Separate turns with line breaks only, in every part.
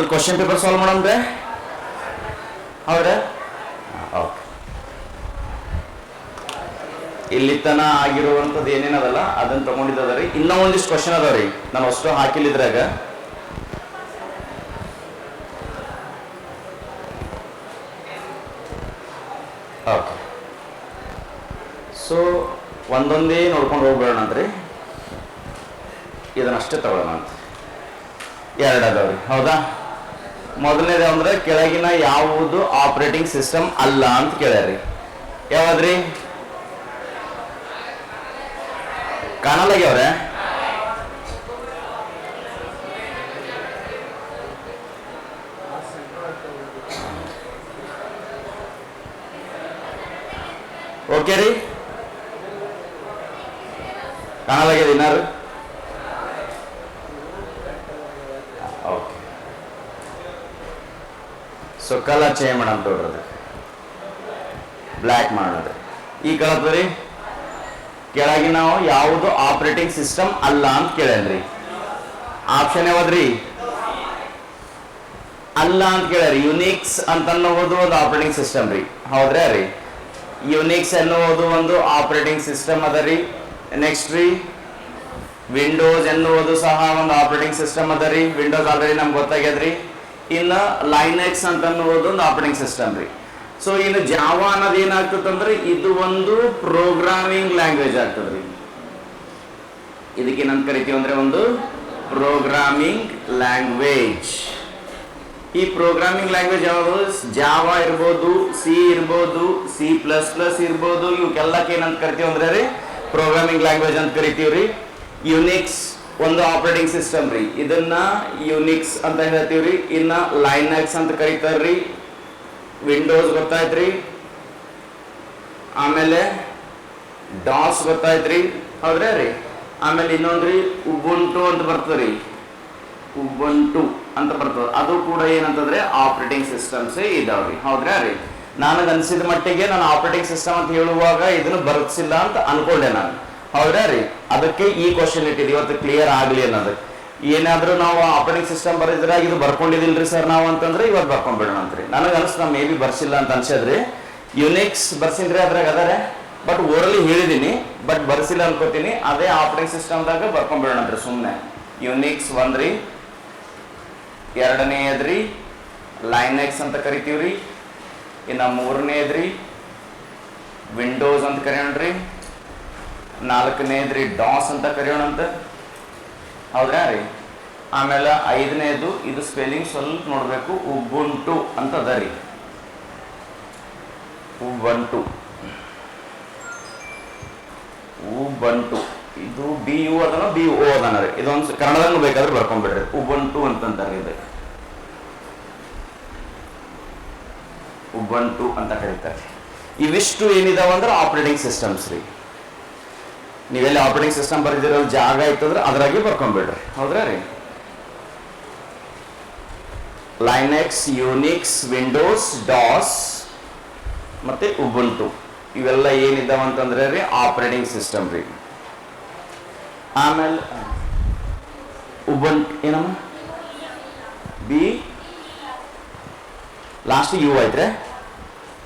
ಮೊದಲು question paper solve ಮಾಡಂದ್ರೆ okay. ಇಲ್ಲಿ ತನ ಆಗಿರುವಂಥದ್ದು ಏನೇನದಲ್ಲ ಅದನ್ನ ತಗೊಂಡಿದ್ದಾರೆ ರೀ. ಇನ್ನೂ ಒಂದಿಷ್ಟು ಕ್ವಶನ್ ಅದಾವ ರೀ. ನಾನು ಅಷ್ಟು ಹಾಕಿಲ್ಲಿದ್ರಾಗ. ಓಕೆ. ಸೊ ಒಂದೊಂದೇ ನೋಡ್ಕೊಂಡು ಹೋಗ್ಬೇಡ ರೀ. ಇದನ್ನಷ್ಟೇ ತಗೊಳ್ಳೋಣ ಅಂತ. ಎರಡು ಹೌದಾ? ಮೊದಲನೇದು ಅಂದ್ರೆ ಕೆಳಗಿನ ಯಾವುದು ಆಪರೇಟಿಂಗ್ ಸಿಸ್ಟಮ್ ಅಲ್ಲ ಅಂತ ಕೇಳ್ಯಾರಿ ಯಾವ್ದ್ರಿ? ಕಾಣಲಾಗ್ಯವ್ರೆ ಓಕೆ ರೀ. ಕಾಣಲಾಗ್ಯದ ಇನ್ನಾರು ಓಕೆ ಸೊ ಕಲರ್ ಚೇಂಜ್ ಮಾಡಂತ ನೋಡ್ರಿ ಬ್ಲ್ಯಾಕ್ ಮಾಡೋದು. ಈ ಕಲರ್ ರೀ ಕೆಳಗೆ ನಾವು ಯಾವುದು ಆಪರೇಟಿಂಗ್ ಸಿಸ್ಟಮ್ ಅಲ್ಲ ಅಂತ ಕೇಳೇನ್ರಿ. ಆಪ್ಷನ್ ಯಾವ್ದ್ರಿ ಅಲ್ಲ ಅಂತ ಕೇಳ್ರಿ ಯುನಿಕ್ಸ್ ಅಂತ ಅನ್ನೋದು ಒಂದು ಆಪರೇಟಿಂಗ್ ಸಿಸ್ಟಮ್ ರೀ. ಹೌದ್ರಾ ರೀ? ಯುನಿಕ್ಸ್ ಎನ್ನುವುದು ಒಂದು ಆಪರೇಟಿಂಗ್ ಸಿಸ್ಟಮ್ ಅದ ರೀ. ನೆಕ್ಸ್ಟ್ ರೀ. ವಿಂಡೋಸ್ ಎನ್ನುವುದು ಸಹ ಒಂದು ಆಪರೇಟಿಂಗ್ ಸಿಸ್ಟಮ್ ಅದ ರೀ. ವಿಂಡೋಸ್ ಆಲ್ರೆಡಿ ನಮ್ಗೆ ಗೊತ್ತಾಗ್ಯದ್ರಿ. ಇನ್ನು ಲೈನೆಕ್ಸ್ ಅಂತ ಅನ್ನುವುದು ಒಂದು ಆಪರೇಟಿಂಗ್ ಸಿಸ್ಟಮ್ ರೀ. ಸೊ ಇನ್ನು ಜಾವಾ ಅನ್ನೋದು ಏನಾಗ್ತದಂದ್ರೆ ಇದು ಒಂದು ಪ್ರೋಗ್ರಾಮಿಂಗ್ ಲ್ಯಾಂಗ್ವೇಜ್ ಆಗ್ತದ್ರಿ ಇದಕ್ಕೆ ಏನಂತ ಕರಿತೀವಿ ಒಂದು ಪ್ರೋಗ್ರಾಮಿಂಗ್ ಲ್ಯಾಂಗ್ವೇಜ್ ಈ ಪ್ರೋಗ್ರಾಮಿಂಗ್ ಲ್ಯಾಂಗ್ವೇಜ್ ಯಾವುದು? ಜಾವಾ ಇರ್ಬೋದು ಸಿ ಇರ್ಬೋದು ಸಿ ಪ್ಲಸ್ ಪ್ಲಸ್ ಇರ್ಬೋದು ಇವಕ್ಕೆಲ್ಲಕ್ಕೆ ಏನಂತ ಕರಿತೀವಿ ಅಂದ್ರೆ ರೀ ಪ್ರೋಗ್ರಾಮಿಂಗ್ ಲ್ಯಾಂಗ್ವೇಜ್ ಅಂತ ಕರಿತೀವಿ ರೀ. ಯುನಿಕ್ಸ್ ಒಂದು ಆಪರೇಟಿಂಗ್ ಸಿಸ್ಟಮ್ ರೀ. ಇದನ್ನ ಯುನಿಕ್ಸ್ ಅಂತ ಹೇಳ್ತೀವಿ ರೀ. ಇನ್ನ ಲೈನಕ್ಸ್ ಅಂತ ಕರೀತಾರ್ರಿ ವಿಂಡೋಸ್ ಗೊತ್ತಾಯ್ತ್ರಿ ಆಮೇಲೆ ಡಾಸ್ ಗೊತ್ತಾಯ್ತ್ರಿ ಹೌದ್ರಾ ರೀ? ಆಮೇಲೆ ಇನ್ನೊಂದ್ರಿ ಉಬುಂಟು ಅಂತ ಬರ್ತದ್ರಿ ಉಬಂಟು ಅಂತ ಬರ್ತದೆ. ಅದು ಕೂಡ ಏನಂತಂದ್ರೆ ಆಪರೇಟಿಂಗ್ ಸಿಸ್ಟಮ್ಸ್ ಇದಾವ್ರಿ ಹೌದ್ರಾ ರೀ? ನನಗೆ ಅನ್ಸಿದ ಮಟ್ಟಿಗೆ ನಾನು ಆಪರೇಟಿಂಗ್ ಸಿಸ್ಟಮ್ ಅಂತ ಹೇಳುವಾಗ ಇದನ್ನು ಬರುತ್ತಿಲ್ಲ ಅಂತ ಅನ್ಕೊಂಡೆ ನಾನು. ಹೌದ್ರಾ ರೀ? ಅದಕ್ಕೆ ಈ ಕ್ವಶನ್ ಇಟ್ಟಿದ್ದು ಇವತ್ತು ಕ್ಲಿಯರ್ ಆಗಲಿ ಅನ್ನೋದು. ಏನಾದರೂ ನಾವು ಆಪರೇಟಿಂಗ್ ಸಿಸ್ಟಮ್ ಬರೆದ್ರೆ ಇದು ಬರ್ಕೊಂಡಿದಿಲ್ರಿ ಸರ್ ನಾವು ಅಂತಂದ್ರೆ ಇವತ್ತು ಬರ್ಕೊಂಡ್ಬಿಡೋಣ ಅಂತ್ರಿ ನನಗೆ ಅನಿಸ್ತು ಮೇ ಬಿ ಬರ್ಸಿಲ್ಲ ಅಂತ ಅನ್ಸದ್ರಿ. ಯುನಿಕ್ಸ್ ಬರ್ಸಿನ್ರಿ ಅದ್ರಾಗ ಅದಾರೆ. ಬಟ್ ಓರಲಿ ಹೇಳಿದ್ದೀನಿ ಬಟ್ ಬರ್ಸಿಲ್ಲ ಅನ್ಕೋತೀನಿ. ಅದೇ ಆಪರೇಟಿಂಗ್ ಸಿಸ್ಟಮ್ದಾಗ ಬರ್ಕೊಂಡ್ಬಿಡೋಣ ಅಂತ್ರಿ ಸುಮ್ಮನೆ ಯುನಿಕ್ಸ್ ಒಂದ್ರಿ ಎರಡನೇದ್ರಿ ಲೈನೆಕ್ಸ್ ಅಂತ ಕರಿತೀವ್ರಿ. ಇನ್ನು ಮೂರನೇದ್ರಿ ವಿಂಡೋಸ್ ಅಂತ ಕರೆಯೋಣ್ರಿ. ನಾಲ್ಕನೇದ್ರಿ ಡಾಸ್ ಅಂತ ಕರೆಯೋಣಂತ ಹೌದ್ರಾ ರೀ? ಆಮೇಲೆ ಐದನೇದು, ಇದು ಸ್ಪೆಲ್ಲಿಂಗ್ ಸ್ವಲ್ಪ ನೋಡಬೇಕು. ಉಬ್ಬುಂಟು ಅಂತ ಅದ ರೀ. ಉಬ್ಬಂಟು ಉಬ್ಬಂಟು ಇದು ಬಿ ಯು ಅದನ, ಬಿ ಓ ಅದನ ರೀ. ಇದೊಂದು ಕನ್ನಡದಂಗ ಬೇಕಾದ್ರೆ ಬರ್ಕೊಂಡ್ಬಿಡ್ರಿ. ಉಬಂಟು ಅಂತಂತಾರೆ ಇದಕ್ಕೆ ಉಬಂಟು ಅಂತ ಕರೀತಾರೆ. ಇವಿಷ್ಟು ಏನಿದಾವ ಅಂದ್ರೆ ಆಪರೇಟಿಂಗ್ ಸಿಸ್ಟಮ್ಸ್ ರೀ. ನೀವೆಲ್ಲಿ ಆಪರೇಟಿಂಗ್ ಸಿಸ್ಟಮ್ ಬರೆದಿರೋ ಜಾಗ ಇತ್ತಂದ್ರೆ ಅದ್ರಾಗೆ ಬರ್ಕೊಂಡ್ಬಿಡ್ರಿ ಹೌದ್ರಾ ರೀ? ಲೈನೆಕ್ಸ್ ಯೂನಿಕ್ಸ್ ವಿಂಡೋಸ್ ಡಾಸ್ ಮತ್ತೆ ಉಬುಂಟು ಇವೆಲ್ಲ ಏನಿದ್ದಾವೆ ಅಂತಂದ್ರೆ ರೀ ಆಪರೇಟಿಂಗ್ ಸಿಸ್ಟಮ್ ರೀ. ಆಮೇಲೆ ಉಬಂಟ್ ಏನಮ್ಮ? ಬಿ ಲಾಸ್ಟ್ ಯು ಐತ್ರೆ?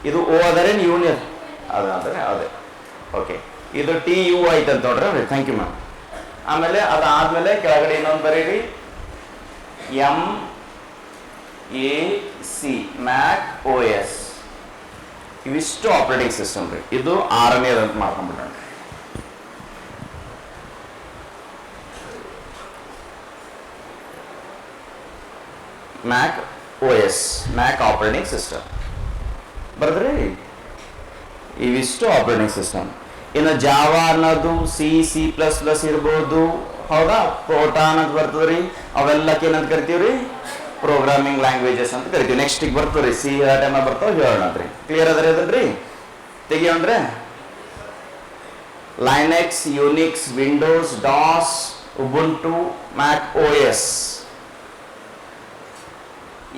ಇದು ಓ ಅದರೇನು ಯೂನಿಯನ್ ಅದ ಅದೇ ಓಕೆ ಇದು ಟಿ ಯು ಐತೆ ಅಂತ ನೋಡ್ರಿ ಥ್ಯಾಂಕ್ ಯು ಮ್ಯಾಮ್ ಆಮೇಲೆ ಅದಾದ್ಮೇಲೆ ಕೆಳಗಡೆ ಇನ್ನೊಂದು ಬರೀರಿ. M A C Mac O S ಇವಿಷ್ಟು ಆಪರೇಟಿಂಗ್ ಸಿಸ್ಟಮ್ ರೀ. ಇದು ಆರನೇದಂತ ಮಾಡ್ಕೊಂಡ್ಬಿಡೋಣ. Mac O S Mac operating system ಬರದ್ರಿ? ಇವಿಷ್ಟು ಆಪರೇಟಿಂಗ್ ಸಿಸ್ಟಮ್ ಇನ್ನು ಜಾವಾ ಅನ್ನೋದು ಸಿ ಸಿ ಪ್ಲಸ್ ಪ್ಲಸ್ ಇರ್ಬೋದು. ಹೌದಾ? ಪ್ರೋಟಾನ್ ಅಂತ ಬರ್ತದ್ರಿ ಅವೆಲ್ಲಕ್ಕೆ ಏನಂತ ಕರಿತೀವ್ರಿ? ಪ್ರೋಗ್ರಾಮಿಂಗ್ ಲ್ಯಾಂಗ್ವೇಜಸ್ ಅಂತ ಕರಿತೀವಿ. ನೆಕ್ಸ್ಟ್ ಈಗ ಬರ್ತದ್ರಿ ಸಿ ಟೈಮ್ ಬರ್ತಾವ ರೀ. ಕ್ಲಿಯರ್ ಅದ್ರಿ ಅದನ್ರಿ ತೆಗಿಯೋಣ್ರೆ. Linux Unix Windows DOS Ubuntu Mac O S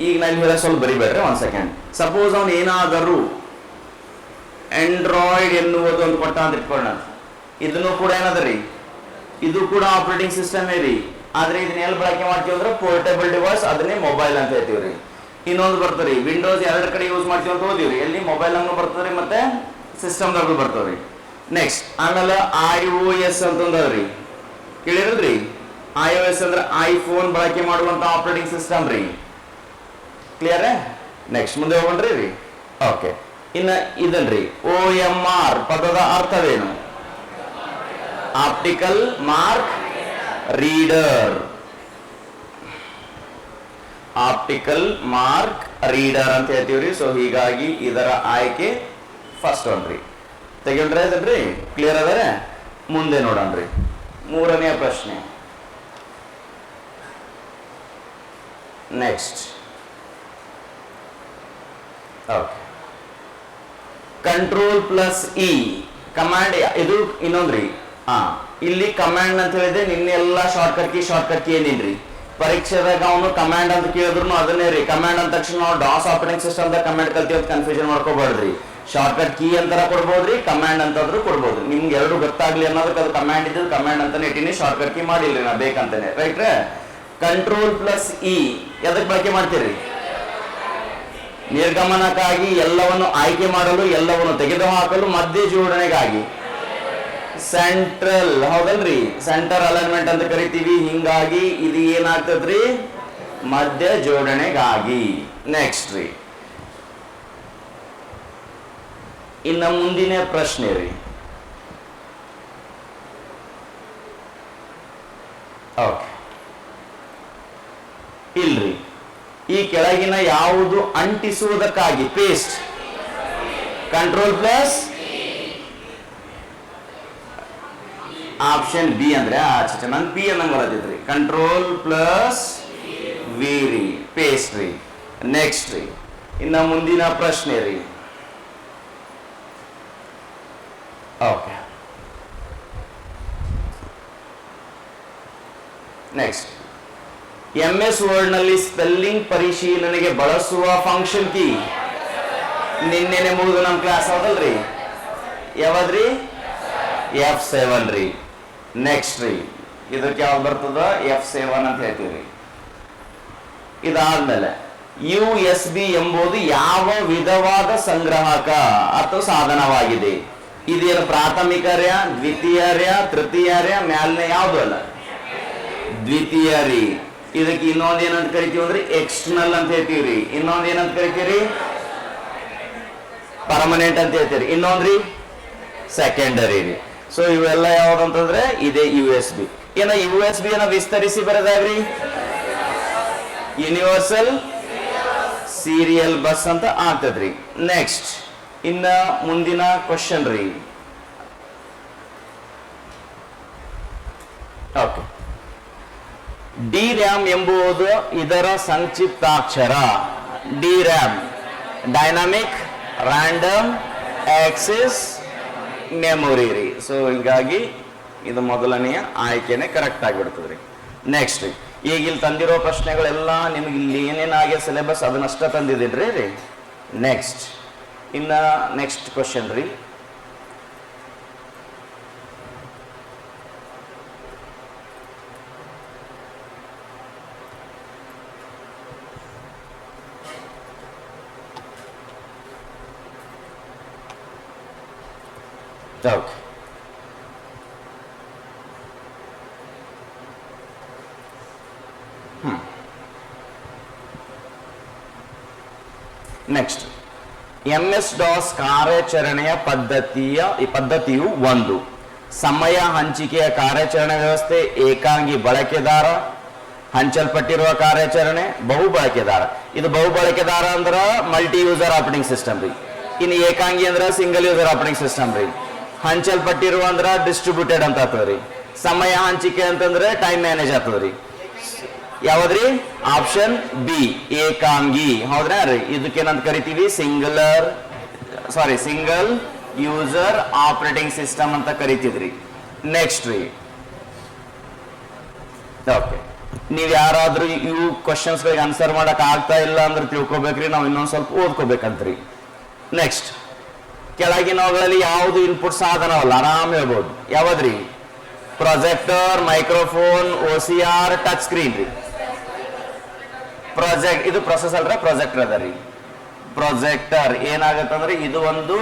ಈಗ ನಾನು ಹೇಳ ಸ್ವಲ್ಪ ಬರಿಬೇಡ್ರಿ, ಒಂದ್ ಸೆಕೆಂಡ್ ಸಪೋಸ್ ಅವನು ಏನಾದರೂ ಆಂಡ್ರಾಯ್ಡ್ ಎನ್ನುವುದು ಒಂದು ಕೊಟ್ಟ ಅಂತ ಇಟ್ಕೊಳ್ಳೋಣ. ಇದನ್ನು ಕೂಡ ಏನದ ರೀ? ಇದು ಕೂಡ ಆಪರೇಟಿಂಗ್ ಸಿಸ್ಟಮೇ ರೀ. ಆದ್ರೆ ಇದನ್ನ ಎಲ್ಲಿ ಬಳಕೆ ಮಾಡ್ತೀವಿ ಅಂದ್ರೆ ಪೋರ್ಟೇಬಲ್ ಡಿವೈಸ್ ಅದನ್ನೇ ಮೊಬೈಲ್ ಅಂತ ಹೇಳ್ತೀವಿ ರೀ. ಇನ್ನೊಂದು ಬರ್ತದೆ ರೀ. ವಿಂಡೋಸ್ ಎರಡು ಕಡೆ ಯೂಸ್ ಮಾಡ್ತೀವಿ ಅಂತ ರೀ. ಎಲ್ಲಿ ಮೊಬೈಲ್ ಹಂಗ ಬರ್ತದ್ರಿ ಮತ್ತೆ ಸಿಸ್ಟಮ್ದಾಗೂ ಬರ್ತವ್ರಿ ನೆಕ್ಸ್ಟ್ ಆಮೇಲೆ ಐ ಓ ಎಸ್ ಅಂತಂದವ್ರಿ ಕೇಳಿರಲ್ರಿ ಐ ಓ ಎಸ್ ಅಂದ್ರೆ ಐಫೋನ್ ಬಳಕೆ ಮಾಡುವಂತ ಆಪರೇಟಿಂಗ್ ಸಿಸ್ಟಮ್ ರೀ. ಕ್ಲಿಯರ್ ನೆಕ್ಸ್ಟ್ ಮುಂದೆ ಹೋಗೋಣ್ರಿ ರೀ. ಓಕೆ ಇನ್ನ ಇದನ್ರಿ ಓ ಎಂ ಆರ್ ಪದದ ಅರ್ಥವೇನು? Optical mark reader optical mark reader ಅಂತ ಹೇಳ್ತೀವ್ರಿ ಸೊ ಹೀಗಾಗಿ ಇದರ ಆಯ್ಕೆ ಫಸ್ಟ್ ಒನ್ ರೀ. ತೆಗಿಲ್ರಿ ಅದನ್ರಿ ಕ್ಲಿಯರ್ ಅದರೆ? ಮುಂದೆ ನೋಡೋಣ್ರಿ. ಮೂರನೆಯ ಪ್ರಶ್ನೆ. Next okay control plus E command ಇದು ಇನ್ನೊಂದ್ರಿ. ಹಾ, ಇಲ್ಲಿ ಕಮಾಂಡ್ ಅಂತ ಹೇಳಿದ್ರೆ ನಿನ್ನೆ cut key shortcut key ಪರೀಕ್ಷೆದಾಗ ಅವನು ಕಮಾಂಡ್ ಅಂತ ಕೇಳಿದ್ರು ಅದನ್ನೇ ರೀ. ಕಮಾಂಡ್ ಅಂದ ತಕ್ಷಣ ನಾವು ಡಾಸ್ ಆಪರೇಟಿಂಗ್ ಸಿಸ್ಟಮ್ ದಾಗ ಕಮಾಂಡ್ ಕಲ್ತೀವಿ ಅಂತ ಕನ್ಫ್ಯೂಷನ್ ಮಾಡ್ಕೋಬಾರ್ದ್ರಿ ಶಾರ್ಟ್ಕಟ್ ಕೀ ಅಂತಾರ ಕೊಡ್ಬೋದ್ರಿ ಕಮಾಂಡ್ ಅಂತಾದ್ರೂ ಕೊಡ್ಬೋದು ನಿಮ್ಗೆ ಎರಡು ಗೊತ್ತಾಗ್ಲಿ ಅನ್ನೋದಕ್ಕೆ ಅದು ಕಮಾಂಡ್ ಇದ್ದು ಕಮಾಂಡ್ ಅಂತಾನೆ ಇಟ್ಟಿನಿ ಶಾರ್ಟ್ಕಟ್ ಕೀ ಮಾಡಿಲ್ರಿ ನಾ ಬೇಕಂತಾನೆ. ರೈಟ್ ಕಂಟ್ರೋಲ್ ಪ್ಲಸ್ ಇ ಎದಕ್ ಬಳಕೆ ಮಾಡ್ತೀರಿ? ನಿರ್ಗಮನಕ್ಕಾಗಿ ಎಲ್ಲವನ್ನು ಆಯ್ಕೆ ಮಾಡಲು, ಎಲ್ಲವನ್ನು ತೆಗೆದುಹಾಕಲು, ಮಧ್ಯ ಜೋಡಣೆಗಾಗಿ. ಸೆಂಟ್ರಲ್ ಹೌದಲ್ರಿ? ಸೆಂಟರ್ ಅಲೈನ್ಮೆಂಟ್ ಅಂತ ಕರಿತೀವಿ. ಹಿಂಗಾಗಿ ಇದು ಏನಾಗ್ತದ್ರಿ? ಮಧ್ಯ ಜೋಡಣೆಗಾಗಿ. ನೆಕ್ಸ್ಟ್ ರೀ. ಇನ್ನ ಮುಂದಿನ ಪ್ರಶ್ನೆ ರೀ. ಓಕೆ ಇಲ್ರಿ. ಈ ಕೆಳಗಿನ ಯಾವುದು ಅಂಟಿಸುವುದಕ್ಕಾಗಿ? Paste control plus option B ಅಂದ್ರೆ ಆಚೆ ನಂಗೆ ಪಿ ಅನ್ನಂಗೆ ಬರತ್ತಿದ್ರಿ ಕಂಟ್ರೋಲ್ ಪ್ಲಸ್ ವಿ ರೀ. ಪೇಸ್ಟ್ ರೀ. ನೆಕ್ಸ್ಟ್ ರೀ. ಇನ್ನ ಮುಂದಿನ ಪ್ರಶ್ನೆ ರೀ. ಓಕೆ ನೆಕ್ಸ್ಟ್ ಎಂ ಎಸ್ ವರ್ಡ್ನಲ್ಲಿ ಸ್ಪೆಲ್ಲಿಂಗ್ ಪರಿಶೀಲನೆಗೆ ಬಳಸುವ ಫಂಕ್ಷನ್ ಕೀ ನಿನ್ನೆನೆ ಮುಗಿದು ನಮ್ಮ ಕ್ಲಾಸ್ ಹೌದಲ್ರಿ ಯಾವ್ದ್ರಿ? ಎಫ್ ಸೆವೆನ್ ರೀ. ನೆಕ್ಸ್ಟ್ ರೀ. ಇದಕ್ಕೆ ಯಾವ್ದು ಬರ್ತದ? ಎಫ್ ಸೆವೆನ್ ಅಂತ ಹೇಳ್ತೀವಿ ಇದಾದ್ಮೇಲೆ ಯು ಎಸ್ ಬಿ ಎಂಬುದು ಯಾವ ವಿಧವಾದ ಸಂಗ್ರಾಹಕ ಅಥವಾ ಸಾಧನವಾಗಿದೆ? ಇದೇನು ಪ್ರಾಥಮಿಕರ್ಯ, ದ್ವಿತೀಯರ್ಯ, ತೃತೀಯರ್ಯ, ಮ್ಯಾಲ್ನೆ ಯಾವುದು ಅಲ್ಲ? ದ್ವಿತೀಯ ರೀ. ಇದಕ್ಕೆ ಇನ್ನೊಂದ್ ಏನಂತ ಕರಿತೀವಿ ಅಂದ್ರೆ ಎಕ್ಸ್ಟರ್ನಲ್ ಅಂತ ಹೇಳ್ತೀವ್ರಿ. ಇನ್ನೊಂದ್ ಏನಂತ ಕರಿತೀರಿ ಪರ್ಮನೆಂಟ್ ಅಂತ ಹೇಳ್ತೀರಿ ಇನ್ನೊಂದ್ರಿ? ಸೆಕೆಂಡರಿ ರೀ. ಸೊ ಇವೆಲ್ಲ ಯಾವ್ದಂತಂದ್ರೆ ಇದೇ ಯು ಎಸ್ ಬಿ ಏನ ಯು ಎಸ್ ಬಿ ಏನ ವಿಸ್ತರಿಸಿ ಬರೋದಾಗ್ರಿ? ಯೂನಿವರ್ಸಲ್ ಸೀರಿಯಲ್ ಬಸ್ ಅಂತ ಆಗ್ತದ್ರಿ. ನೆಕ್ಸ್ಟ್ ಇನ್ನ ಮುಂದಿನ ಕ್ವಶನ್ ರೀ. ಓಕೆ ಡಿ ರ್ಯಾಮ್ ಎಂಬುದು ಇದರ ಸಂಕ್ಷಿಪ್ತಾಕ್ಷರ. D RAM dynamic random access, memory ರೀ. ಸೊ ಹೀಗಾಗಿ ಇದು ಮೊದಲನೆಯ ಆಯ್ಕೆನೇ ಕರೆಕ್ಟ್ ಆಗಿಬಿಡ್ತದೆ ರೀ ನೆಕ್ಸ್ಟ್ ಈಗ ಇಲ್ಲಿ ತಂದಿರೋ ಪ್ರಶ್ನೆಗಳೆಲ್ಲ ನಿಮ್ಗೆ ಇಲ್ಲಿ ಏನೇನಾಗಿ ಸಿಲೆಬಸ್ ಅದನ್ನಷ್ಟ ತಂದಿದ್ದೀನಿ ರೀ? ನೆಕ್ಸ್ಟ್ ಇನ್ನು ನೆಕ್ಸ್ಟ್ ಕ್ವಶನ್ ರೀ okay next M S DOS ಕಾರ್ಯಾಚರಣೆಯ ಪದ್ಧತಿಯ ಈ ಪದ್ಧತಿಯು ಒಂದು ಸಮಯ ಹಂಚಿಕೆಯ ಕಾರ್ಯಾಚರಣೆ ವ್ಯವಸ್ಥೆ ಏಕಾಂಗಿ ಬಳಕೆದಾರ ಹಂಚಲ್ಪಟ್ಟಿರುವ ಕಾರ್ಯಾಚರಣೆ ಬಹು ಬಳಕೆದಾರ ಇದು ಬಹು ಬಳಕೆದಾರ ಅಂದ್ರೆ ಮಲ್ಟಿ ಯೂಸರ್ ಆಪರೇಟಿಂಗ್ ಸಿಸ್ಟಮ್ ರೀ ಇನ್ನು ಏಕಾಂಗಿ ಅಂದ್ರೆ ಸಿಂಗಲ್ ಯೂಸರ್ ಆಪರೇಟಿಂಗ್ ಸಿಸ್ಟಮ್ ರೀ ಹಂಚಲ್ಪಟ್ಟಿರುವ ಅಂದ್ರೆ ಡಿಸ್ಟ್ರಿಬ್ಯೂಟೆಡ್ ಅಂತ ಆಗ್ತದ್ರಿ ಸಮಯ ಹಂಚಿಕೆ ಅಂತಂದ್ರೆ ಟೈಮ್ ಮ್ಯಾನೇಜ್ ಆಗ್ತದ್ರಿ ಯಾವ್ದ್ರಿ? ಆಪ್ಷನ್ ಬಿ ಏಕಾಂಗಿ. ಹೌದ್ರಿ ಇದಕ್ಕೇನಂತ ಕರಿತೀವಿ? Singular sorry single user operating system ಅಂತ ಕರಿತಿದ್ರಿ. ನೆಕ್ಸ್ಟ್ ರೀ. ಓಕೆ ನೀವ್ ಯಾರಾದ್ರೂ ಇವು ಕ್ವಶನ್ಸ್ ಗಳಿಗೆ ಆನ್ಸರ್ ಮಾಡಕ್ ಆಗ್ತಾ ಇಲ್ಲ ಅಂದ್ರೆ ತಿಳ್ಕೊಬೇಕ್ರಿ. ನಾವು ಇನ್ನೊಂದ್ ಸ್ವಲ್ಪ ಓದ್ಕೋಬೇಕಂತ್ರಿ. ನೆಕ್ಸ್ಟ್ ಕೆಳಗಿನವುಗಳಲ್ಲಿ ಯಾವುದು ಇನ್ಪುಟ್ ಸಾಧನವಲ್ಲ? ಆರಾಮ್ ಹೇಳ್ಬೋದು. ಯಾವದ್ರಿ? Projector microphone O C R touch screen ರೀ. ಪ್ರೊಜೆಕ್ಟ್ ಇದು ಪ್ರೊಸೆಸ್ ಅಲ್ರ? ಪ್ರೊಜೆಕ್ಟರ್ ಅದ ರೀ. ಪ್ರೊಜೆಕ್ಟರ್ ಏನಾಗತ್ತಂದ್ರೆ ಇದು ಒಂದು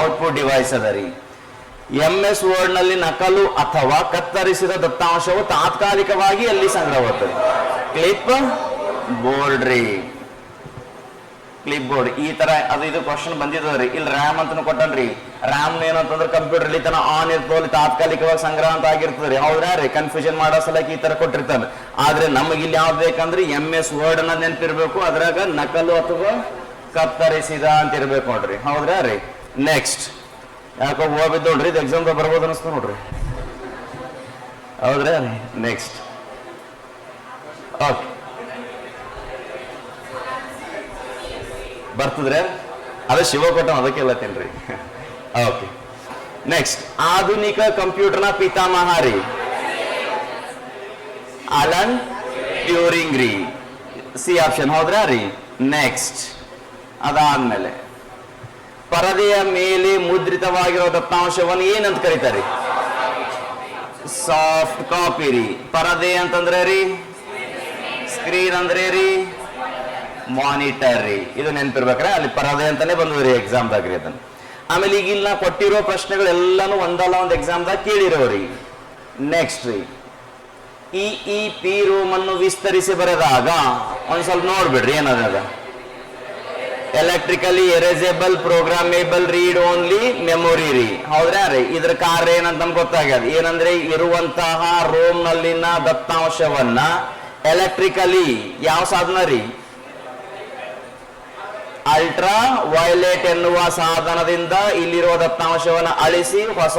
ಔಟ್ಪುಟ್ ಡಿವೈಸ್ ಅದ ರೀ. ಎಂ ಎಸ್ ವರ್ಡ್ನಲ್ಲಿ ನಕಲು ಅಥವಾ ಕತ್ತರಿಸಿದ ದತ್ತಾಂಶವು ತಾತ್ಕಾಲಿಕವಾಗಿ ಅಲ್ಲಿ ಸಂಗ್ರಹವಾಗುತ್ತದೆ ಕ್ಲಿಪ್ ಬೋರ್ಡ್ ರೀ. ಕ್ಲಿಪ್ ಬೋರ್ಡ್ ಈ ತರ ಅದು ಇದು ಕ್ವಶನ್ ಬಂದಿದ್ದದ್ರಿ ಇಲ್ಲಿ ರ್ಯಾಮ್ ಅಂತ ಕೊಟ್ಟನ್ರಿ ರ್ಯಾಮ್ ಏನಂತಂದ್ರೆ ಕಂಪ್ಯೂಟರ್ ಇಲ್ಲಿ ತನ ಆನ್ ಇಲ್ಲಿ ತಾತ್ಕಾಲಿಕವಾಗಿ ಸಂಗ್ರಹ ಅಂತ ಆಗಿರ್ತದ್ರಿ ಅವ್ರ ರೀ? ಕನ್ಫ್ಯೂಷನ್ ಮಾಡೋ ಸಲಕ್ಕೆ ಈ ತರ ಕೊಟ್ಟಿರ್ತಾನೆ ಆದ್ರೆ ನಮಗೆ ಇಲ್ಲಿ ಯಾವ್ದು ಬೇಕಂದ್ರೆ ಎಂ ಎಸ್ ವರ್ಡ್ ಅನ್ನೋದು ನೆನಪಿರ್ಬೇಕು. ಅದ್ರಾಗ ನಕಲು ಅಥವಾ ಕತ್ತರಿಸಿದ ಅಂತ ಇರ್ಬೇಕು ನೋಡ್ರಿ. ಹೌದ್ರಾ ರೀ? ನೆಕ್ಸ್ಟ್ ಯಾಕೋ ಹೋಗ್ಬಿದ್ದು ನೋಡ್ರಿ. ಇದು ಎಕ್ಸಾಮ್ ಬರ್ಬೋದು ಅನಿಸ್ತು ನೋಡ್ರಿ. ಹೌದ್ರಾ ರೀ? ನೆಕ್ಸ್ಟ್ ಓಕೆ ಬರ್ತದ್ರೆ? ಅದು ಶಿವಕೊಟ್ಟ ಅದಕ್ಕೆ ಹೇಳತ್ತೀನ್ರಿ ಓಕೆ ನೆಕ್ಸ್ಟ್ ಆಧುನಿಕ ಕಂಪ್ಯೂಟರ್ನ ಪಿತಾಮಹ ರೀ ಅಲನ್ ಟ್ಯೂರಿಂಗ್ ರೀ ಸಿ ಆಪ್ಷನ್ ಹೌದ್ರಾ ರೀ? ನೆಕ್ಸ್ಟ್ ಅದಾದ್ಮೇಲೆ, ಪರದೆಯ ಮೇಲೆ ಮುದ್ರಿತವಾಗಿರೋ ದತ್ತಾಂಶವನ್ನು ಏನಂತ ಕರೀತಾರೆ? ಸಾಫ್ಟ್ ಕಾಪಿ ರೀ. ಪರದೆ ಅಂತಂದ್ರೆ ರೀ? ಸ್ಕ್ರೀನ್ ಅಂದ್ರೆ ರೀ? ಮಾನಿಟರ್ ಇದು ನೆನಪಿರ್ಬೇಕ್ರೆ ಅಲ್ಲಿ ಪರದೆ ಅಂತಾನೆ ರೀ ಎಕ್ಸಾಮ್ದಾಗ ರೀ ಅದನ್ನು. ಆಮೇಲೆ ಈಗ ಇಲ್ಲಿ ನಾ ಕೊಟ್ಟಿರೋ ಪ್ರಶ್ನೆಗಳೆಲ್ಲಾನು ಒಂದಲ್ಲ ಒಂದು ಎಕ್ಸಾಮ್ದಾಗ ಕೇಳಿರೋರಿ. ನೆಕ್ಸ್ಟ್ ರೀ. ಇ ಇ ಪಿ ರೂಮ್ ಅನ್ನು ವಿಸ್ತರಿಸಿ ಬರೆದಾಗ, ಒಂದು ಸ್ವಲ್ಪ ನೋಡ್ಬಿಡ್ರಿ ಏನದ. Electrically erasable programmable read only memory ರೀ. ಹೌದ್ರಾ ರೀ? ಇದ್ರ ಕಾರ್ಯ ಏನಂತ ನಮ್ಗೆ ಗೊತ್ತಾಗ್ಯದ. ಏನಂದ್ರೆ ಇರುವಂತಹ ರೋಮ್ನಲ್ಲಿನ ದತ್ತಾಂಶವನ್ನ ಎಲೆಕ್ಟ್ರಿಕಲಿ ಯಾವ ಸಾಧನ ರೀ? ಅಲ್ಟ್ರಾ ವೈಲೆಟ್ ಎನ್ನುವ ಸಾಧನದಿಂದ ಇಲ್ಲಿರುವ ದತ್ತಾಂಶವನ್ನು ಅಳಿಸಿ ಹೊಸ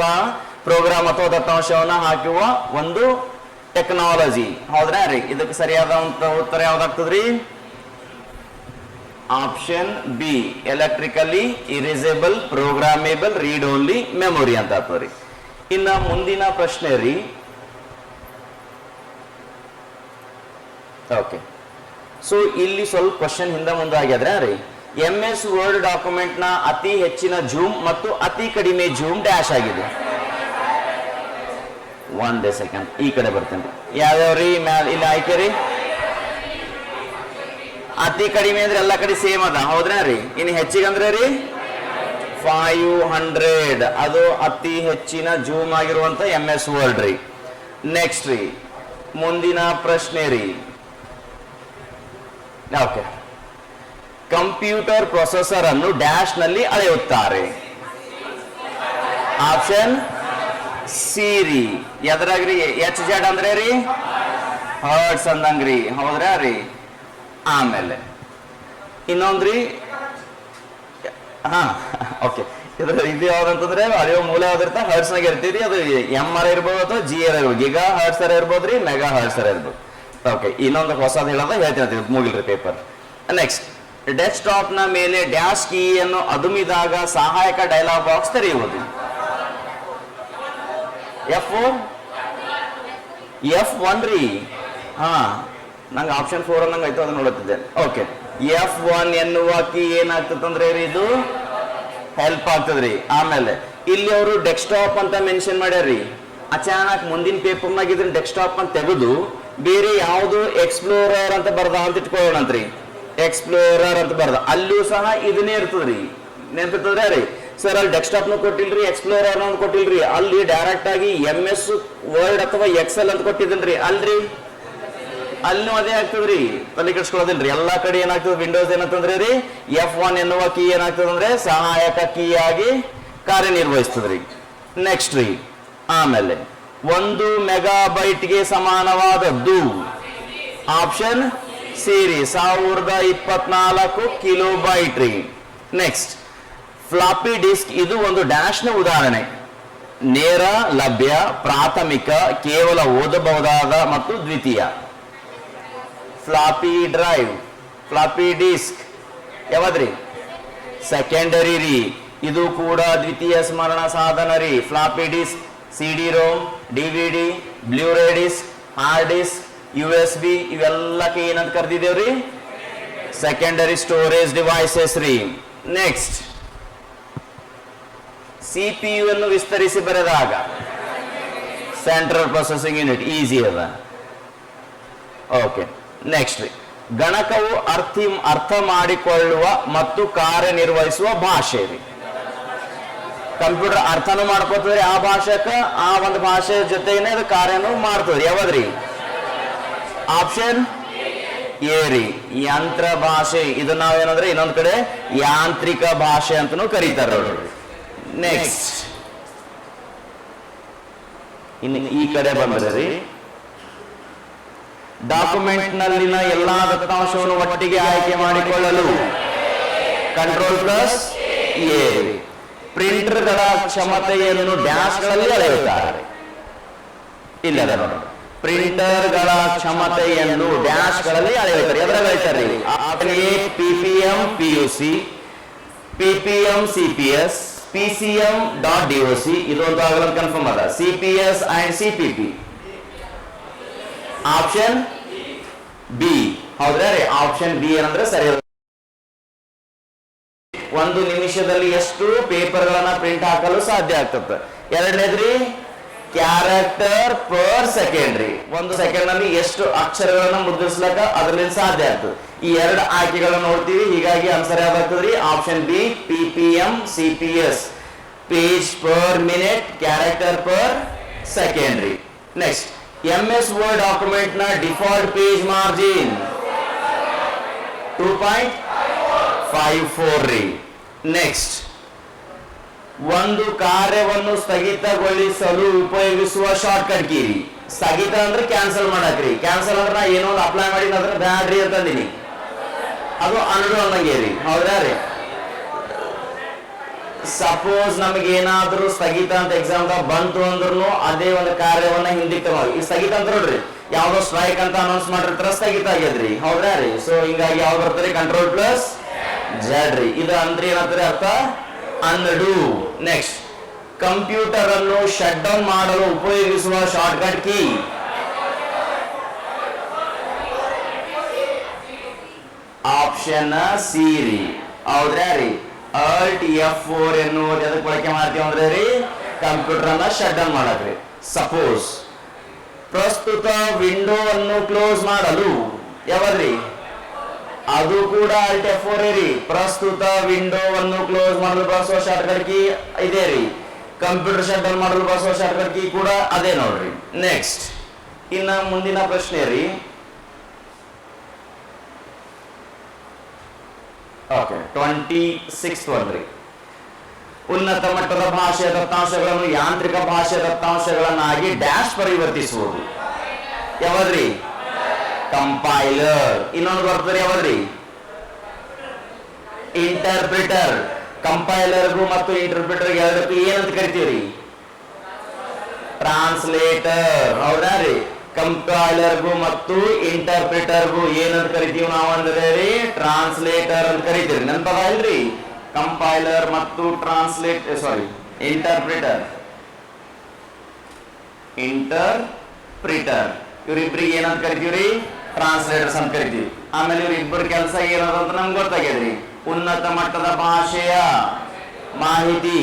ಪ್ರೋಗ್ರಾಮ್ ಅಥವಾ ದತ್ತಾಂಶವನ್ನು ಹಾಕುವ ಒಂದು ಟೆಕ್ನಾಲಜಿ ಹೌದ್ರಾ ರೀ? ಇದಕ್ಕೆ ಸರಿಯಾದ ಉತ್ತರ ಯಾವ್ದಾಗ್ತದ್ರಿ? Option B electrically erasable programmable read only memory ಅಂತ ಆಗ್ತದ್ರಿ. ಇನ್ನ ಮುಂದಿನ ಪ್ರಶ್ನೆ ರೀ. ಓಕೆ ಸೊ ಇಲ್ಲಿ ಸ್ವಲ್ಪ ಕ್ವಶನ್ ಹಿಂದೆ ಮುಂದೆ ರೀ ಎಂ ಎಸ್ ವರ್ಡ್ ಡಾಕ್ಯುಮೆಂಟ್ನ ಅತಿ ಹೆಚ್ಚಿನ ಜೂಮ್ ಮತ್ತು ಅತಿ ಕಡಿಮೆ ಜೂಮ್ ಡ್ಯಾಶ್ ಆಗಿದೆ. ಒಂದೇ ಸೆಕೆಂಡ್ ಈ ಕಡೆ ಬರ್ತೇನೆ. ಯಾವ್ಯಾವ ರೀ ಮ್ಯಾಲ, ಇಲ್ಲಿ ಆಯ್ಕೆ ರೀ? ಅತಿ ಕಡಿಮೆ ಅಂದ್ರೆ ಎಲ್ಲ ಕಡೆ ಸೇಮ್ ಅದ, ಹೌದ್ರಾ ರೀ? ಇನ್ನು ಹೆಚ್ಚಿಗೆ ಅಂದ್ರೆ ರೀ? ಫೈವ್ ಹಂಡ್ರೆಡ್ ಅದು ಅತಿ ಹೆಚ್ಚಿನ ಜೂಮ್ ಆಗಿರುವಂತ ಎಂ ಎಸ್ ವರ್ಡ್ ರೀ. ನೆಕ್ಸ್ಟ್ ರೀ, ಮುಂದಿನ ಪ್ರಶ್ನೆ ರೀ. ಓಕೆ ಕಂಪ್ಯೂಟರ್ ಪ್ರೊಸೆಸರ್ ಅನ್ನು ಡ್ಯಾಶ್ನಲ್ಲಿ ಅಳೆಯುತ್ತಾರೆ. ಆಪ್ಷನ್ ಸಿರಿ ಎದ್ರಾಗ್ರಿ ಎಚ್ ಜೆಡ್ ಅಂದ್ರೆ ರೀ? ಹರ್ಡ್ಸ್ ಅಂದಂಗ್ರಿ. ಹೌದ್ರಾ ರೀ? ಆಮೇಲೆ ಇನ್ನೊಂದ್ರಿ? ಹಾ ಓಕೆ ಇದ್ರ ಇದು ಯಾವ್ದಂತಂದ್ರೆ ಅಳೆಯೋ ಮೂಲ ಯಾವ್ದಿರ್ತ? ಹರ್ಟ್ಸ್ ನಾಗ ಇರ್ತೀರಿ. ಅದು ಎಂ ಆರ್ ಇರ್ಬೋದು ಅಥವಾ ಜಿ ಆರ್ ಇರ್ಬೋದು. ಗಿಗಾ ಹರ್ಟ್ಸ್ ಇರ್ಬೋದು ರೀ ಮೆಗಾ ಹರ್ಡ್ಸ್ ಅರ ಇರ್ಬೋದು. ಓಕೆ ಇನ್ನೊಂದು ಹೊಸದು ಹೇಳೋದು ಹೇಳ್ತೀನಿ ಮುಗಿಲ್ರಿ ಪೇಪರ್ ನೆಕ್ಸ್ಟ್ ಡೆಸ್ಕ್ಟಾಪ್ನ ಮೇಲೆ ಡ್ಯಾಶ್ ಕೀಯನ್ನು ಅದುಮಿದಾಗ ಸಹಾಯಕ ಡೈಲಾಗ್ ಬಾಕ್ಸ್ ತೆರೆಯುವುದು. ಎಫ್ ಎಫ್ ಒನ್ ರೀ? ಹಾ, ನಂಗೆ ಆಪ್ಷನ್ ಫೋರ್ ಅನ್ನಂಗೆ ಆಯ್ತು, ಅದನ್ನ ನೋಡುತ್ತಿದ್ದೆ. ಓಕೆ. ಎಫ್ ಒನ್ ಎನ್ನುವ ಕೀ ಏನಾಗ್ತದಂದ್ರೆ ಇದು? ಹೆಲ್ಪ್ ಆಗ್ತದ್ರಿ ಆಮೇಲೆ, ಇಲ್ಲಿ ಅವರು ಡೆಸ್ಕ್ಟಾಪ್ ಅಂತ ಮೆನ್ಷನ್ ಮಾಡ್ಯಾರ್ರಿ ಅಚಾನಕ್ ಮುಂದಿನ ಪೇಪರ್ನಾಗ ಇದನ್ನ ಡೆಸ್ಕ್ಟಾಪ್ ಅಂತ ತೆಗೆದು, ಬೇರೆ ಯಾವುದು ಎಕ್ಸ್ಪ್ಲೋರರ್ ಅಂತ ಬರ್ದ ಅಂತ ಇಟ್ಕೊಳ್ಳೋಣಂತ್ರಿ. ಎಕ್ಸ್ಪ್ಲೋರರ್ ಅಂತ ಬರ್ದ. ಅಲ್ಲೂ ಸಹ ಇದನ್ನೇ ಇರ್ತದ್ರಿ. ನೆನಪಿರ್ತದ್ರೆ ರೀ ಸರ್ ಅಲ್ಲಿ ಡೆಸ್ಕ್ಟಾಪ್ ನು ಕೊಟ್ಟಿಲ್ರಿ ಎಕ್ಸ್ಪ್ಲೋರರ್ ಅಂತ ಕೊಟ್ಟಿಲ್ರಿ. ಅಲ್ಲಿ ಡೈರೆಕ್ಟ್ ಆಗಿ ಎಂ ಎಸ್ ವರ್ಡ್ ಅಥವಾ ಎಕ್ಸೆಲ್ ಅಂತ ಕೊಟ್ಟಿದ್ದಲ್ರಿ ಅಲ್ರಿ? ಅಲ್ಲೂ ಅದೇ ಆಗ್ತದ್ರಿ. ತಲೆ ಕೆಡ್ಸ್ಕೊಳ್ಳೋದಿಲ್ರಿ. ಎಲ್ಲಾ ಕಡೆ ಏನಾಗ್ತದೆ? ವಿಂಡೋಸ್ ಏನಂತಂದ್ರೆ ರೀ ಎಫ್ ಒನ್ ಎನ್ನುವ ಕೀ ಏನಾಗ್ತದಂದ್ರೆ ಸಹಾಯಕ ಕೀ ಆಗಿ ಕಾರ್ಯನಿರ್ವಹಿಸ್ತದ್ರಿ. ನೆಕ್ಸ್ಟ್ ರೀ, ಆಮೇಲೆ ಒಂದು ಮೆಗಾಬೈಟ್ಗೆ ಸಮಾನವಾದದ್ದು. ಆಪ್ಷನ್ ಸಿ ರೀ ಸಾವಿರದ ಇಪ್ಪತ್ನಾಲ್ಕು ಕಿಲೋಬೈಟ್ ರೀ ನೆಕ್ಸ್ಟ್ ಫ್ಲಾಪಿ ಡಿಸ್ಕ್ ಇದು ಒಂದು ಡ್ಯಾಶ್ನ ಉದಾಹರಣೆ. ನೇರ, ಲಭ್ಯ, ಪ್ರಾಥಮಿಕ, ಕೇವಲ ಓದಬಹುದಾದ ಮತ್ತು ದ್ವಿತೀಯ. ಫ್ಲಾಪಿ ಡ್ರೈವ್ ಫ್ಲಾಪಿ ಡಿಸ್ಕ್ ಯಾವದ್ರಿ? ಸೆಕೆಂಡರಿ ರೀ. ಇದು ಕೂಡ ದ್ವಿತೀಯ ಸ್ಮರಣ ಸಾಧನ ರೀ. Floppy disk C ROM D V D Blu-ray disc hard disk U S B ಇವೆಲ್ಲಕ್ಕೆ ಏನಂತ ಕರೆದಿದ್ದೇವ್ರಿ? ಸೆಕೆಂಡರಿ ಸ್ಟೋರೇಜ್ ಡಿವೈಸಸ್ ರೀ. ನೆಕ್ಸ್ಟ್ ಸಿ ಪಿ ಯು ಅನ್ನು ವಿಸ್ತರಿಸಿ ಬರೆದಾಗ. ಸೆಂಟ್ರಲ್ ಪ್ರೊಸೆಸಿಂಗ್ ಯೂನಿಟ್ ಈಸಿ ಅದ. ಓಕೆ ನೆಕ್ಸ್ಟ್ ಗಣಕವು ಅರ್ಥ ಅರ್ಥ ಮಾಡಿಕೊಳ್ಳುವ ಮತ್ತು ಕಾರ್ಯನಿರ್ವಹಿಸುವ ಭಾಷೆ ರೀ. ಕಂಪ್ಯೂಟರ್ ಅರ್ಥನೂ ಮಾಡ್ಕೋತದ್ರಿ ಆ ಭಾಷೆಕ, ಆ ಒಂದು ಭಾಷೆ ಜೊತೆಗೇನೆ ಅದು ಕಾರ್ಯನೂ ಮಾಡ್ತದ್ರಿ. ಯಾವದ್ರಿ? ಆಪ್ಷನ್ ಏರಿ. ಯಂತ್ರ ಭಾಷೆ. ಇದು ನಾವೇನಂದ್ರೆ ಇನ್ನೊಂದು ಕಡೆ ಯಾಂತ್ರಿಕ ಭಾಷೆ ಅಂತನೂ ಕರೀತಾರ ನೆಕ್ಸ್ಟ್ ಇನ್ನು ಈ ಕಡೆ ಬಂದ್ರೆ ಡಾಕ್ಯುಮೆಂಟ್ ನಲ್ಲಿನ ಎಲ್ಲಾ ದತ್ತಾಂಶವನ್ನು ಒಟ್ಟಿಗೆ ಆಯ್ಕೆ ಮಾಡಿಕೊಳ್ಳಲು. ಕಂಟ್ರೋಲ್ ಪ್ಲಸ್ ಎ ಪ್ರಿಂಟರ್ಗಳ ಕ್ಷಮತೆಯನ್ನು ಡ್ಯಾಶ್ಗಳಲ್ಲಿ ಅಳೆಯುತ್ತಾರೆ. ಇಲ್ಲ ನೋಡಿ ಪ್ರಿಂಟರ್ಗಳ ಕ್ಷಮತೆಯನ್ನು ಡ್ಯಾಶ್ಗಳಲ್ಲಿ ಅಳೆಯುತ್ತಾರೆ. ಎದ್ರಾಗ ಹೇಳ್ತಾರೆ P P PPM, PUC, PPM, CPS P P M C P S P C M dot D O C ಇದು ಒಂದು ಆಗಲ್ಲ ಕನ್ಫರ್ಮ್ ಅದ. CPS and C P P option B. ಹೌದ್ರಾ ರೀ? ಆಪ್ಷನ್ ಬಿ ಏನಂದ್ರೆ ಸರಿ ಒಂದು ನಿಮಿಷದಲ್ಲಿ ಎಷ್ಟು ಪೇಪರ್ಗಳನ್ನ ಪ್ರಿಂಟ್ ಹಾಕಲು ಸಾಧ್ಯ ಆಗ್ತದೆ. ಎರಡನೇದ್ರಿ ಕ್ಯಾರೆಕ್ಟರ್ ಪರ್ ಸೆಕೆಂಡ್ ರೀ. ಒಂದು ಸೆಕೆಂಡ್ನಲ್ಲಿ ಎಷ್ಟು ಅಕ್ಷರಗಳನ್ನ ಮುದ್ರಿಸ್ಲಕ ಅದರಿಂದ ಸಾಧ್ಯ ಆಗ್ತದೆ ಈ ಎರಡು ಆಯ್ಕೆಗಳನ್ನ ನೋಡ್ತೀವಿ. ಹೀಗಾಗಿ answer ಯಾವ್ದಾಗ್ತದ್ರಿ? Option B P P M C P S page per minute character per second ರೀ. Next M S Word ಡಾಕ್ಯುಮೆಂಟ್ನ default page margin two point five four ರೀ. ನೆಕ್ಸ್ಟ್ ಒಂದು ಕಾರ್ಯವನ್ನು ಸ್ಥಗಿತಗೊಳಿಸಲು ಉಪಯೋಗಿಸುವ ಶಾರ್ಟ್ಕಟ್ ಕೀ ರೀ. ಸ್ಥಗಿತ ಅಂದ್ರೆ ಕ್ಯಾನ್ಸಲ್ ಮಾಡಕ್ರಿ. ಕ್ಯಾನ್ಸಲ್ ಅಂದ್ರೆ ನಾ ಏನೋ ಒಂದು ಅಪ್ಲೈ ಮಾಡಿ ಅಂದ್ರೆ ಬ್ಯಾಡ್ರಿ ಅಂತಂದಿನಿ. ಅದು ಅನ್ಡು ಅನ್ನಂಗೆ ರೀ. ಹೌದಾ ರೀ? ಸಪೋಸ್ ನಮಗೆ ಏನಾದ್ರೂ ಸ್ಥಗಿತ ಅಂತ ಎಕ್ಸಾಮ್ ಬಂತು ಅಂದ್ರೂ ಅದೇ ಒಂದು ಕಾರ್ಯವನ್ನ ತಗೊಂಡು ಈ ಸ್ಥಗಿತ ಅಂತ ನೋಡ್ರಿ. ಯಾವ್ದೋ ಸ್ಟ್ರೈಕ್ ಅಂತ ಅನೌನ್ಸ್ ಮಾಡಿರ್ತಾರ ಸ್ಥಗಿತ ಆಗ್ಯದ್ರಿ. ಹೌದಾ ರೀ? ಸೊ ಹಿಂಗಾಗಿ ಯಾವ್ದು ಬರ್ತದೆ? ಕಂಟ್ರೋಲ್ ಪ್ಲಸ್ ಜಡ್ ರೀ. ಇದು ಅಂದ್ರೆ ಏನಂತಾರೆ ಅರ್ಥ? ಅನ್ಡು ನೆಕ್ಸ್ಟ್ ಕಂಪ್ಯೂಟರ್ ಅನ್ನು ಶಟ್ ಡೌನ್ ಮಾಡಲು ಉಪಯೋಗಿಸುವ ಶಾರ್ಟ್ಕಟ್ ಕೀ ಆಪ್ಷನ್ ಸಿ ರೀ ಹೌದ್ರಾ ರೀ ಅಲ್ಟ್ ಎಫ್ ಫೋರ್ ಎನ್ನುವುದು ಎದಕ್ಕೆ ಬಳಕೆ ಮಾಡ್ತೀವಿ ಅಂದ್ರೆ ರೀ? ಕಂಪ್ಯೂಟರ್ ಅನ್ನ ಶಟ್ ಡೌನ್ ಮಾಡಕ್ರಿ. ಸಪೋಸ್ ಪ್ರಸ್ತುತ ವಿಂಡೋ ಅನ್ನು ಕ್ಲೋಸ್ ಮಾಡಲು ಯಾವದ್ರಿ? ಅದು ಕೂಡ ಅಲ್ಟ್ ಎಫ್ ಫೋರ್ ರೀ. ಪ್ರಸ್ತುತ ವಿಂಡೋವನ್ನು ಕ್ಲೋಸ್ ಮಾಡಲು ಬಳಸುವ ಶಾರ್ಟ್ಕಟ್ ಕೀ ಇದೆ ರೀ. ಕಂಪ್ಯೂಟರ್ ಶಟ್ ಡೌನ್ ಮಾಡಲು ಬಳಸುವ ಶಾರ್ಟ್ಕಟ್ ಕೀ ಕೂಡ ಅದೇ ನೋಡ್ರಿ. ನೆಕ್ಸ್ಟ್ ಇನ್ನ ಮುಂದಿನ ಪ್ರಶ್ನೆ ರೀ. ಓಕೆ ಟ್ವೆಂಟಿ ಸಿಕ್ಸ್ ಒಂದ್ರಿ ಉನ್ನತ ಮಟ್ಟದ ಭಾಷೆಯ ದತ್ತಾಂಶಗಳನ್ನು ಯಾಂತ್ರಿಕ ಭಾಷೆಯ ದತ್ತಾಂಶಗಳನ್ನಾಗಿ ಡ್ಯಾಶ್ ಪರಿವರ್ತಿಸುವುದು. ಯಾವದ್ರಿ ಕಂಪೈಲರ್. ಇನ್ನೊಂದು ಬರ್ತದೆ ಯಾವದ್ರಿ? ಇಂಟರ್ಪ್ರಿಟರ್. ಕಂಪೈಲರ್ಗೂ ಮತ್ತು ಇಂಟರ್ಪ್ರಿಟರ್ ಎರಡಕ್ಕೂ ಏನಂತ ಕರಿತೀವ್ರಿ ಟ್ರಾನ್ಸ್ಲೇಟರ್. ಹೌದಾ ರೀ? ಕಂಪೈಲರ್ಗೂ ಮತ್ತು ಇಂಟರ್ಪ್ರಿಟರ್ಗೂ ಏನಂತ ಕರಿತೀವಿ ನಾವು ಅಂದ್ರೆ ರೀ? ಟ್ರಾನ್ಸ್ಲೇಟರ್ ಅಂತ ಕರಿತೀವಿ ನೆನಪದ ಇಲ್ರಿ? ಕಂಪೈಲರ್ ಮತ್ತು ಟ್ರಾನ್ಸ್ಲೇಟ್ ಸಾರಿ ಇಂಟರ್ಪ್ರಿಟರ್. ಇಂಟರ್ಪ್ರಿಟರ್. ಇವರಿಬ್ರಿಗೆ ಏನಂತ ಕರಿತೀವ್ರಿ? ಟ್ರಾನ್ಸ್ಲೇಟರ್ಸ್ ಅಂತ ಕರಿತೀವಿ. ಆಮೇಲೆ ಇವ್ರಿಬ್ಬರ ಕೆಲಸ ಏನದ ಅಂತ ನಮ್ಗೆ ಗೊತ್ತಾಗ್ಯದ್ರಿ. ಉನ್ನತ ಮಟ್ಟದ ಭಾಷೆಯ ಮಾಹಿತಿ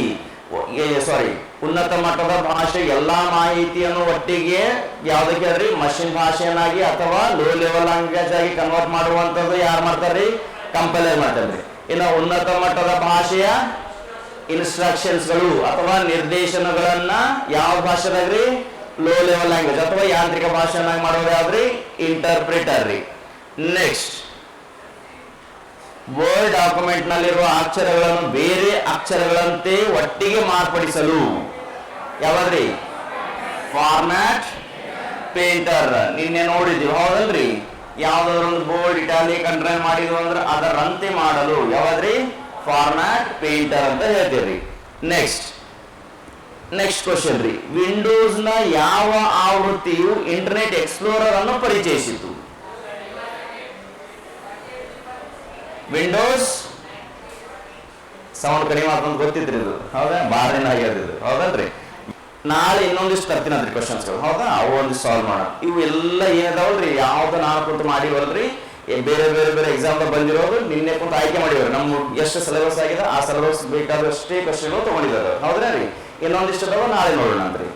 ಸಾರಿ ಉನ್ನತ ಮಟ್ಟದ ಭಾಷೆ ಎಲ್ಲಾ ಮಾಹಿತಿಯನ್ನು ಒಟ್ಟಿಗೆ ಯಾವ್ದಕ್ಕೆ ಅದ್ರಿ? ಮಷಿನ್ ಭಾಷೆಯನ್ನಾಗಿ ಅಥವಾ ಲೋ ಲೆವೆಲ್ ಲ್ಯಾಂಗ್ವೇಜ್ ಆಗಿ ಕನ್ವರ್ಟ್ ಮಾಡುವಂತದ್ದು ಯಾರು ಮಾಡ್ತಾರ್ರಿ? ಕಂಪೈಲರ್ ಮಾಡ್ತಾರ್ರಿ. ಇನ್ನು ಉನ್ನತ ಮಟ್ಟದ ಭಾಷೆಯ ಇನ್ಸ್ಟ್ರಕ್ಷನ್ಸ್ಗಳು ಅಥವಾ ನಿರ್ದೇಶನಗಳನ್ನ ಯಾವ ಭಾಷೆದಾಗ್ರಿ? ಲೋ ಲೆವೆಲ್ ಲ್ಯಾಂಗ್ವೇಜ್ ಅಥವಾ ಯಾಂತ್ರಿಕ ಭಾಷೆಯನ್ನಾಗಿ ಮಾಡೋದು ಯಾವ್ದ್ರಿ ಇಂಟರ್ಪ್ರಿಟರ್ ರೀ. ನೆಕ್ಸ್ಟ್ ವರ್ಡ್ ಡಾಕ್ಯುಮೆಂಟ್ ನಲ್ಲಿರುವ ಅಕ್ಷರಗಳನ್ನು ಬೇರೆ ಅಕ್ಷರಗಳಂತೆ ಒಟ್ಟಿಗೆ ಮಾರ್ಪಡಿಸಲು. ಯಾವ್ರಿ ಫಾರ್ಮ್ಯಾಟ್ ಪೇಂಟರ್ ನಿನ್ನೆ ನೋಡಿದ್ವಿ, ಹೌದಲ್ರಿ? ಯಾವ್ದಾದ್ರು ಒಂದು ಬೋರ್ಡ್ ಇಟಾಲಿ ಕಂಟ್ರೋಲ್ ಮಾಡಿದ್ರು ಅಂದ್ರೆ ಅದರಂತೆ ಮಾಡಲು. ಯಾವ್ದ್ರಿ? ಫಾರ್ಮ್ಯಾಟ್ ಪೇಂಟರ್ ಅಂತ ಹೇಳ್ತೀರಿ ನೆಕ್ಸ್ಟ್ ನೆಕ್ಸ್ಟ್ ಕ್ವಶನ್ ರೀ. ವಿಂಡೋಸ್ನ ಯಾವ ಆವೃತ್ತಿಯು ಇಂಟರ್ನೆಟ್ ಎಕ್ಸ್ಪ್ಲೋರರ್ ಅನ್ನು ಪರಿಚಯಿಸಿತು? ವಿಂಡೋಸ್ ಸೌಂಡ್ ಕಡಿಮೆ ಮಾಡ್ಕೊಂಡು ಗೊತ್ತಿದ್ರಿ ಇದು. ಹೌದಾ? ಬಾರಿನ ಆಗ್ಯದ ಇದು. ಹೌದಲ್ರಿ? ನಾಳೆ ಇನ್ನೊಂದಿಷ್ಟು ತರ್ತೀನಂತ್ರಿ ಕ್ವಶನ್ಸ್ಗಳು ಹೌದಾ? ಅವು ಒಂದಿಷ್ಟು ಸಾಲ್ವ್ ಮಾಡೋಣ. ಇವು ಎಲ್ಲ ಏನಿದಾವಲ್ರಿ? ಯಾವ್ದು ನಾನು ಕುಂತು ಮಾಡಿವಲ್ರಿ? ಬೇರೆ ಬೇರೆ ಬೇರೆ ಎಕ್ಸಾಮ್ ಬಂದಿರೋದು ನಿನ್ನೆ ಕುಂತು ಆಯ್ಕೆ ಮಾಡಿವ್ರಿ. ನಮ್ಮ ಎಷ್ಟು ಸಿಲೆಬಸ್ ಆಗಿದೆ? ಆ ಸಿಲೆಬಸ್ ಬೇಕಾದಷ್ಟೇ ಕ್ವಶನ್ಗಳು ತಗೊಂಡಿದ್ದಾರೆ. ಹೌದ್ರಾ ರೀ? ಇನ್ನೊಂದಿಷ್ಟು ಅದಾವ ನಾಳೆ ನೋಡೋಣ ಅಂತ್ರಿ